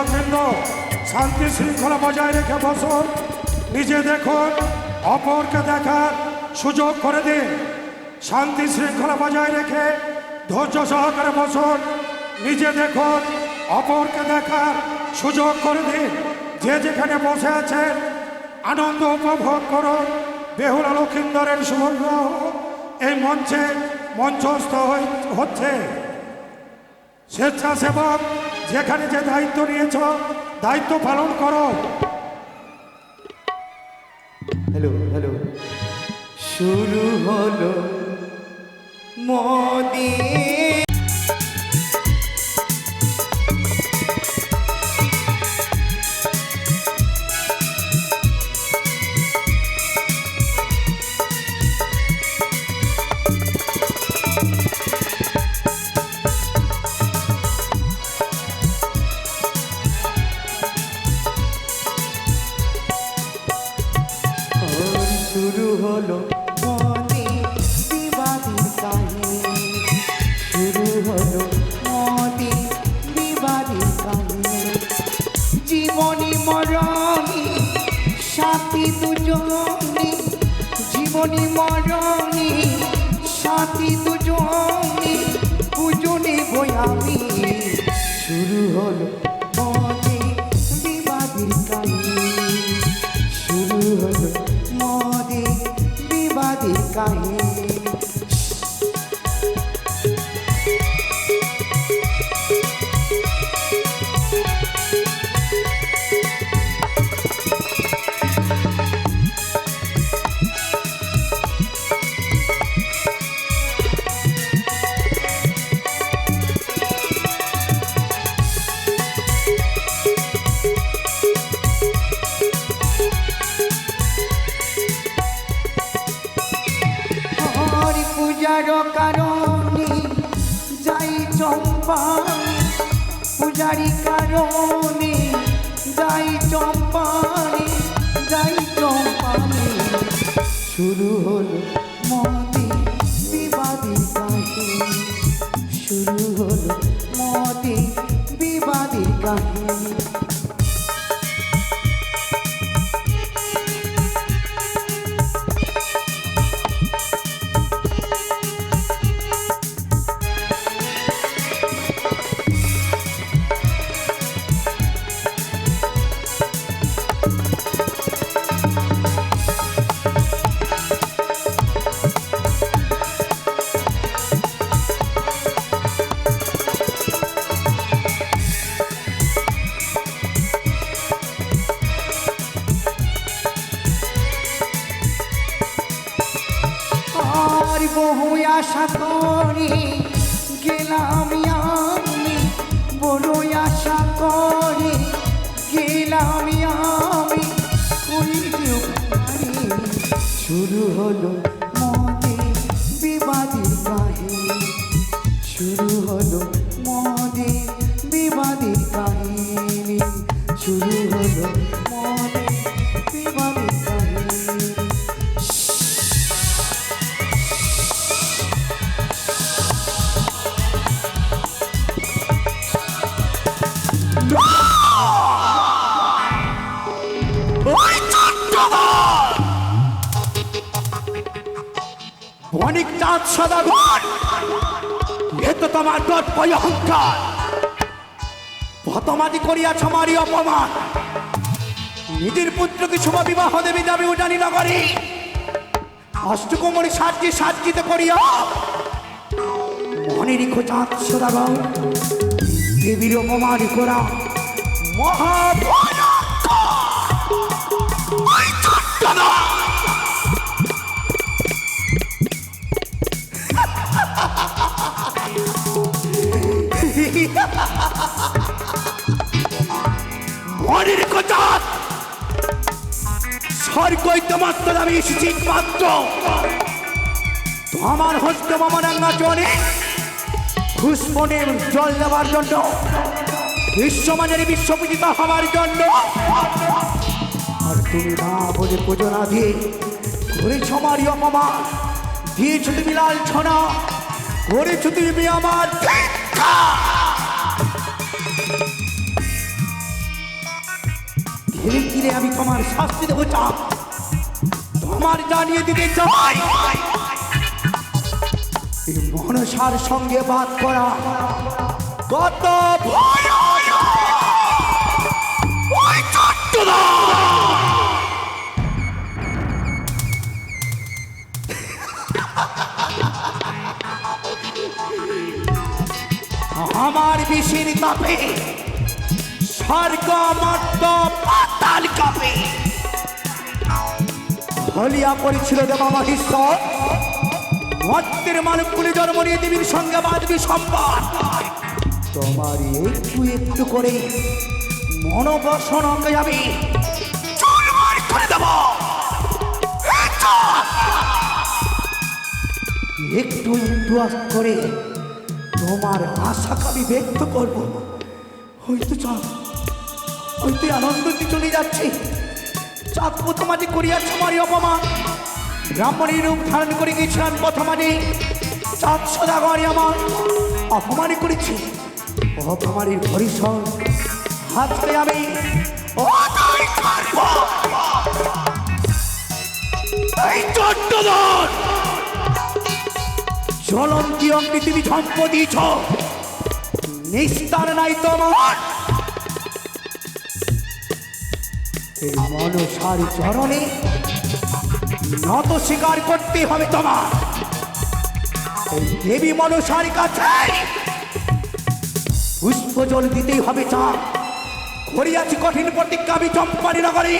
দর্শকবৃন্দ শান্তি শৃঙ্খলা বজায় রেখে বসুন। নিজে দেখুন, অপরকে দেখার সুযোগ করে দিন। শান্তি শৃঙ্খলা বজায় রেখে ধৈর্য সহকারে বসুন। নিজে দেখুন, অপরকে দেখার সুযোগ করে দিন। যে যেখানে বসে আছেন, আনন্দ উপভোগ করুন। বেহুলা লক্ষিন্দরের শুভগ্রহ এই মঞ্চে মঞ্চস্থ হচ্ছে। স্বেচ্ছাসেবক যেখানে যে দায়িত্ব নিয়েছ দায়িত্ব পালন করো। হ্যালো হ্যালো শুরু হলো মোদি পূজারি কারণে যাই চম্পানে যাই চম্পানে। শুরু হলো মতে আশা করি গেলাম আমি বড় আশা করি গেলাম আমি। শুরু হলো অনেক চাঁদ সদাগর এ তো তোমার দর্পয় অহংকার। ভতমাদি করিয়াছ আমারই অপমান। নিজের পুত্রকে শুভ বিবাহ দেবী যাবে উজানি নগরে। অষ্টকুমরি সাজ্যে সাজ্জিত করিয়া মনে রেখো চাঁদ সদাগর দেবীর অপমান করা মহাভয়ঙ্কর তো আমি এসেছি মাত্র আমার হস্ত মামারাঙ্গা চলে। খুশমনের জল দেওয়ার জন্য। বিশ্বমানের বিশ্বপূজিত হওয়ার জন্য। আর তুমি না বলে পুজো না দিয়ে করেছ আমারই অপমান। দিয়েছ তুমি লাল ছনা। করেছ তুমি আমার ধীরে ধীরে আমি তোমার শাস্তি দেবো চাপ তোমার জানিয়ে দিতে চাই মনসার সঙ্গে বাদ করা কত! আমার বিষের তাপে স্বর্গ মর্ত পাতাল কাপে। হলিয়া পড়েছিল দেবা মহেশ্বর মর্তের মানবকুলে জন্ম নিয়ে দেবীর সঙ্গে বাঁধবি সম্পদ তোমার একটু একটু করে মনোবসন অঙ্গে যাবে! একটু একটু করে তোমার আশাকে আমি ব্যক্ত করব। হয়তো চাঁদ হয়তো আনন্দতে চলে যাচ্ছে। প্রথমাদি করিয়াছ আমারই অপমান। ব্রাহ্মণের রূপ ধারণ করে গেছিলাম প্রথমাদি চাঁদ সদাগরে আমার অপমানই করেছি। অপমানের পরিসর আজকে আমি অদয় করব। এই চট্টদর জ্বলন্তি অগ্নি তুমি সম্পদ নিস্তার নাই তোমার। এই মনসার চরণে নত স্বীকার করতে হবে তোমার। এই দেবী মনসার কাছে পুষ্প জল দিতেই হবে চাপ করিয়াছি কঠিন প্রতিজ্ঞা আমি চম্পানি নগরী।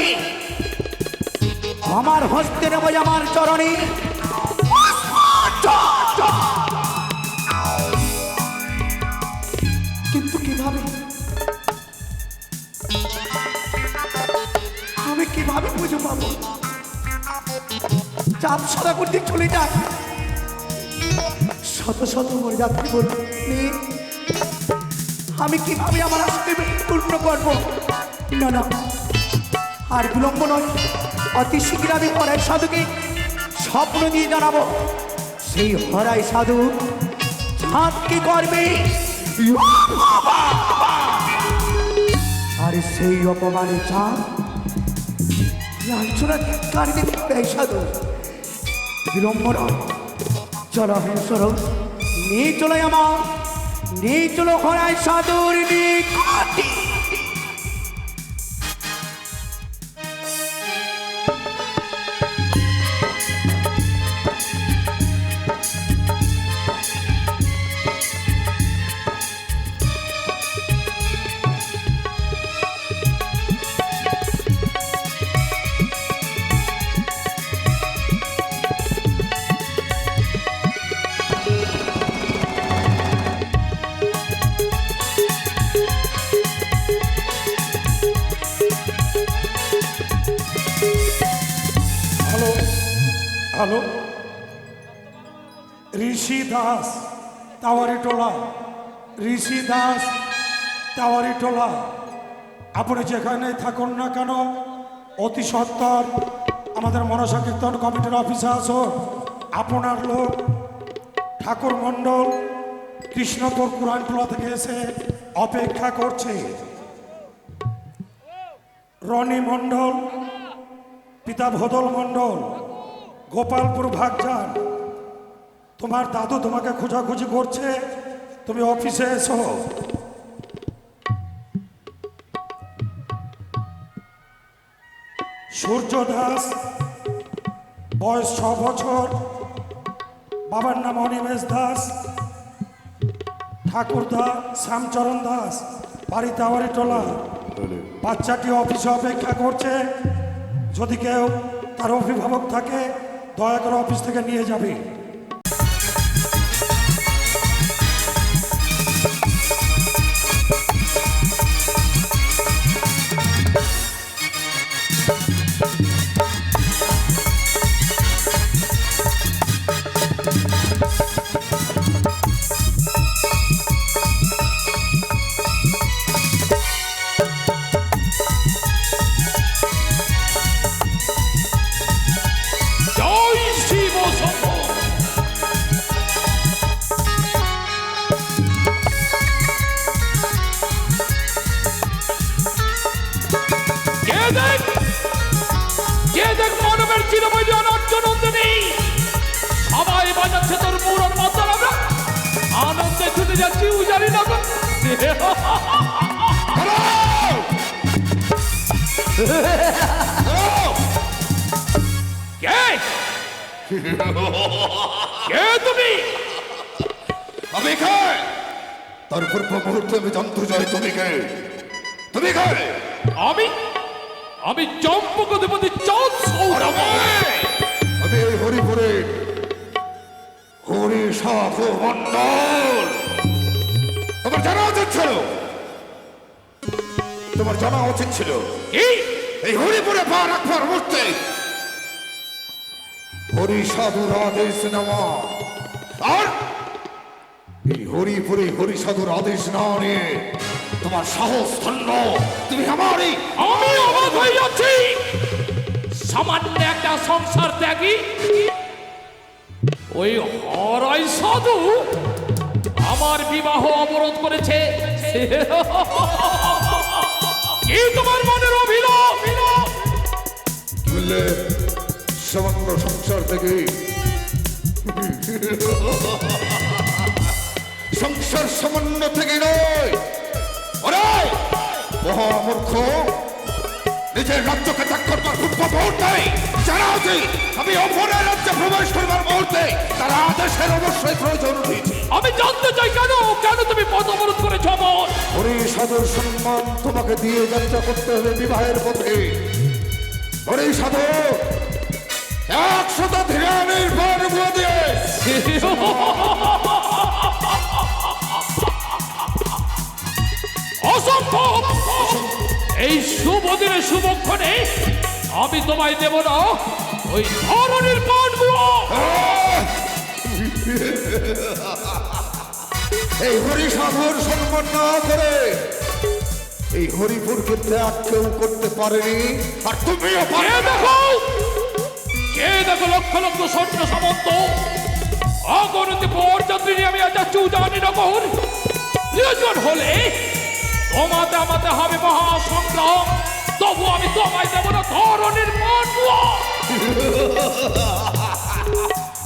আমার হস্তে নেব আমার চরণে। পাবো। চাপ সদা করতে চলে যায় শত শত মরে যাত্রী বলবে আমি কীভাবে আমার আজকে পূর্ণ করব? না না, আর বিলম্ব নয়। অতি শীঘ্র আমি হরাই সাধুকে স্বপ্ন দিয়ে জানাব। সেই হরাই সাধু চাঁদ কি করবে? আর সেই অপমানে চাঁদ লাঞ্ছনা কারি দেবে এই সাধু বিলম্ব নয় চলো হংসর নিয়ে চলো আমার চলো হরাই সাধুর নিকটে ঋষি দাস তাওয়ারি টোলা, আপনি যেখানে থাকুন না কেন, অতি সত্তর, আমাদের মনসা কীর্তন কমিটির অফিসে আসুন। আপনার লোক, ঠাকুর মণ্ডল, কৃষ্ণপুর কুরানটোলা থেকে এসে অপেক্ষা করছে। রনি মণ্ডল, পিতা ভদল মণ্ডল, গোপালপুর ভাগজান, তোমার দাদু তোমাকে খোঁজাখুঁজি করছে। তুমি অফিসে এসো। সূর্য দাস বয়স ছ বছর। বাবার নাম অনিমেষ দাস। ঠাকুরদা শ্যামচরণ দাস। বাড়ি তাওয়ারি টোলা বাচ্চাটি অফিসে অপেক্ষা করছে। যদি কেউ তার অভিভাবক থাকে দয়া করে অফিস থেকে নিয়ে যাবে। দেখ। কে দেখ মানবের চিরবৈরী অনর্য নন্দিনী সবাই বাজাচ্ছে তোর পুরন মাতাল আমরা আনন্দে ছুটে যাচ্ছি উজারি নগর। কে? কে তুমি? আমি কে? তার পূর্ব মুহূর্তে আমি জানতে চাই তুমি কে? তুমি কে? আমি? আমি চম্পকধিপতি চাঁদ সৌরভ। আমি এই হরিপুরে হরি মন্ডল তোমার জানা উচিত ছিল? তোমার জানা উচিত ছিল? এই হরিপুরে পা রাখবার মুহূর্তে হরি সাধুর আদেশ নেওয়া আর এই হরিপুরে হরি সাধুর আদেশ না নিয়ে তোমার সাহস ধন্য। তুমি আমারই আমি অবাক হয়ে যাচ্ছি। সামান্য একটা সংসার ত্যাগী। ওই হরাই সাধু আমার বিবাহ অবরোধ করেছে। কি তোমার মনের বললে সামান্য সংসার থেকে সংসার সামান্য থেকে নয়। ওরে নিজের রাজ্যকে ত্যাগ করবার পূর্ব মুহূর্তে জানা উচিত আমি অপরের রাজ্যে প্রবেশ করবার মুহূর্তে তার আদেশের অবশ্যই প্রয়োজন রয়েছে আমি জানতে চাই কেন কেন তুমি পথ অবরোধ করেছ আমার হরি সাধুর সম্মান তোমাকে দিয়ে যাত্রা করতে হবে বিবাহের পথে। হরি সাধু একশত ধ্যানের পর দিয়ে অসম্ভব। এই শুভ দিনে শুভক্ষণে আমি তোমায় দেব না ওই ধরনের পাঠগুলো এই হরি সাধুর সম্মান না করে এই হরিপুরকে ত্যাগ কেউ করতে পারেনি। আর তুমিও কে পারবে দেখো? কে দেখো? লক্ষ লক্ষ সৈন্য সামন্ত। অগণিত পর্যাত্রী নিয়ে আমি আজ যাচ্ছি উজানি নগর। প্রয়োজন হলে তোমাতে আমাতে হবে মহাসংগ্রাম। তবু আমি তোমায় দেব না ধরনের পাঠগুলো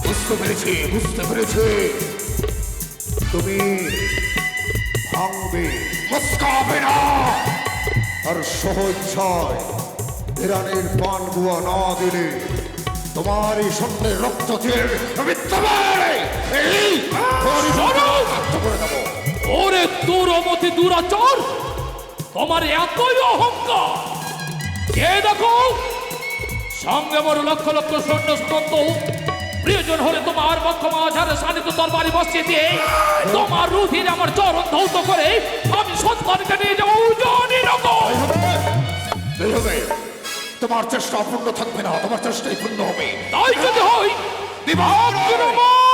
বুঝতে পেরেছি বুঝতে পেরেছি। তুমি ভাঙবে মস্কাবে না। আর সহজ ইরানের পান গুয়া না দিলে তোমার এই সন্ধ্যের রক্ত দিয়ে আমি তোমার এই করে দেবো। ওরে দুরমতি দুরাচার তোমার এতই অহংকার। কে দেখো? সঙ্গে বড় লক্ষ লক্ষ সৈন্য সামন্ত প্রিয়জন হলে তোমার পক্ষ মাঝারে সানিত তরবারি বসিয়ে দিয়ে তোমার রুধির আমার চরণ ধৌত করে আমি সন্তানকে নিয়ে যাব উজানি তোমার চেষ্টা অপূর্ণ থাকবে না তোমার চেষ্টাই পূর্ণ হবে। তাই যদি হয় আক্রমণ!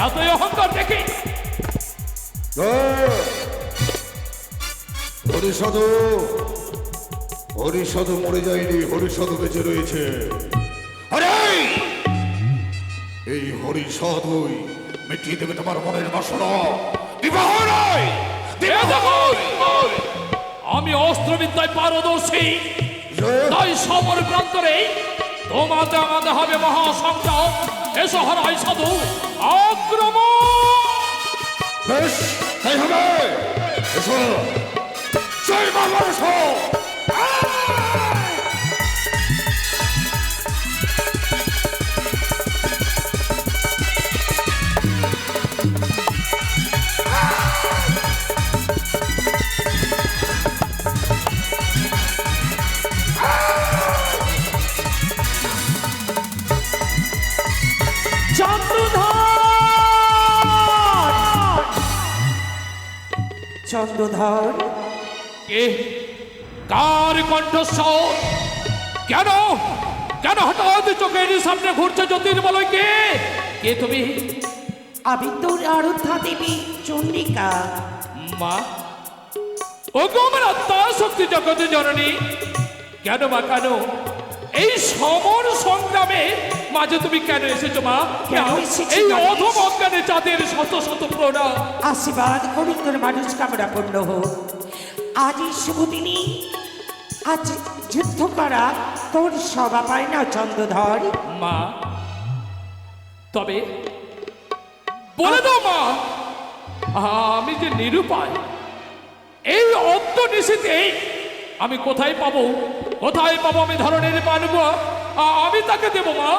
এতই অহংকার দেখে। হরিসাধু হরিসাধু মরে যায়নি হরিসাধু বেঁচে রয়েছে। আরে এই! হরিসাধুই মিটিয়ে দেবে তোমার মনের বাসনা। বিবাহ নয়! আমি অস্ত্রবিদ্যায় পারদর্শী। তাই সমর প্রান্তরে তোমাতে আমাদের হবে মহাসংগ্রাম এসো হরাই সাধু আক্রমণ! বেশ তাই হবে। এসো। জয় বাবার চন্দ্রধর কে কার কণ্ঠস্বর? কেন? কেন হঠাৎ চোখের সামনে ঘুরছে বলো কে কে তুমি? আমি তোর আরাধ্যা দেবী চন্ডিকা। মা? ও গো আমার আত্মা শক্তি জগতে জননী। কেন মা কেন? এই সমর সংগ্রামে মাঝে তুমি কেন এসেছ মা? এই জানিস? অধম অজ্ঞানে চাঁদের শত শত প্রণাম। আশীর্বাদ করি তোর মানুষ কামনা পূর্ণ হোক। আজ এই শুভ দিনে আজ যুদ্ধ করা তোর সভা পায় না চন্দ্রধর? মা তবে বলে দাও মা আমি যে নিরুপায় এই অদ্য নিশীতে আমি কোথায় পাবো? কোথায় পাবো আমি ধরনের মানব আমি তাকে দেবো মা।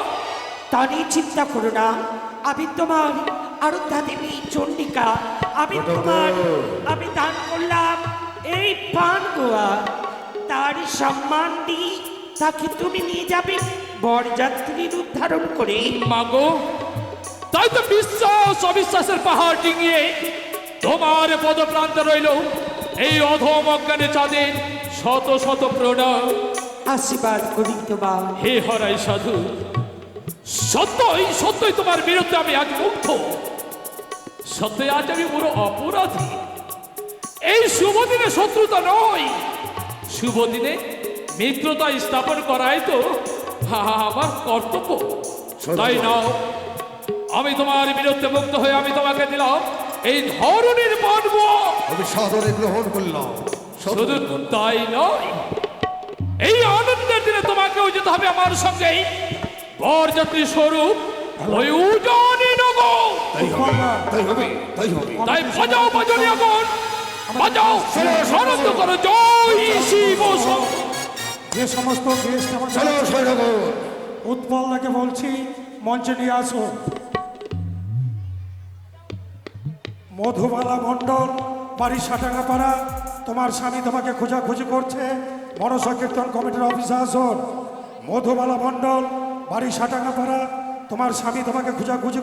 তা নিয়ে চিন্তা করো না। আমি তোমার আরাধ্যা দেবী চন্ডিকা আমি তোমার আমি দান করলাম এই পান গোয়া। তার সম্মান দিই তাকে তুমি নিয়ে যাবে। বরযাত্রীর উদ্ধারণ করে। মাগো তাই তো বিশ্বাস অবিশ্বাসের পাহাড় ডিঙিয়ে তোমার পদপ্রান্তে রইল এই অধম অজ্ঞানে চাঁদে শত শত প্রণাম। আশীর্বাদ করি তোমার। হে হরাই সাধু সত্যই সত্যই তোমার বিরুদ্ধে আমি আজ মুগ্ধ। সত্যই আজ আমি বড় অপরাধী। এই শুভ দিনে শত্রুতা নয়। শুভ দিনে মিত্রতা স্থাপন করাই তো আমার কর্তব্য। তাই নাও আমি তোমার বিরুদ্ধে মুক্ত হয়ে আমি তোমাকে দিলাম এই ধরনের মানব আমি সাদরে গ্রহণ করলাম। শুধু তাই নয় এই আনন্দের দিনে তোমাকেও যেতে হবে আমার সঙ্গে। বরযাত্রী স্বরূপ তাই তাই হবে তাই হবে। তাই বাজাও বাজনি এখন বাজাও আনন্দ করো। জয় শিব যে সমস্ত গেস্ট আমার উৎপলদাকে বলছি মঞ্চে নিয়ে আসো। মধুবালা মণ্ডল বাড়ি সাটাঙ্গাপাড়া তোমার স্বামী তোমাকে খোঁজাখুঁজি করছে। মনসা কীর্তন কমিটির অফিসে আসুন। মধুবালা মণ্ডল বাড়ি সাটাঙ্গা পাড়া তোমার স্বামী তোমাকে খোঁজাখুঁজি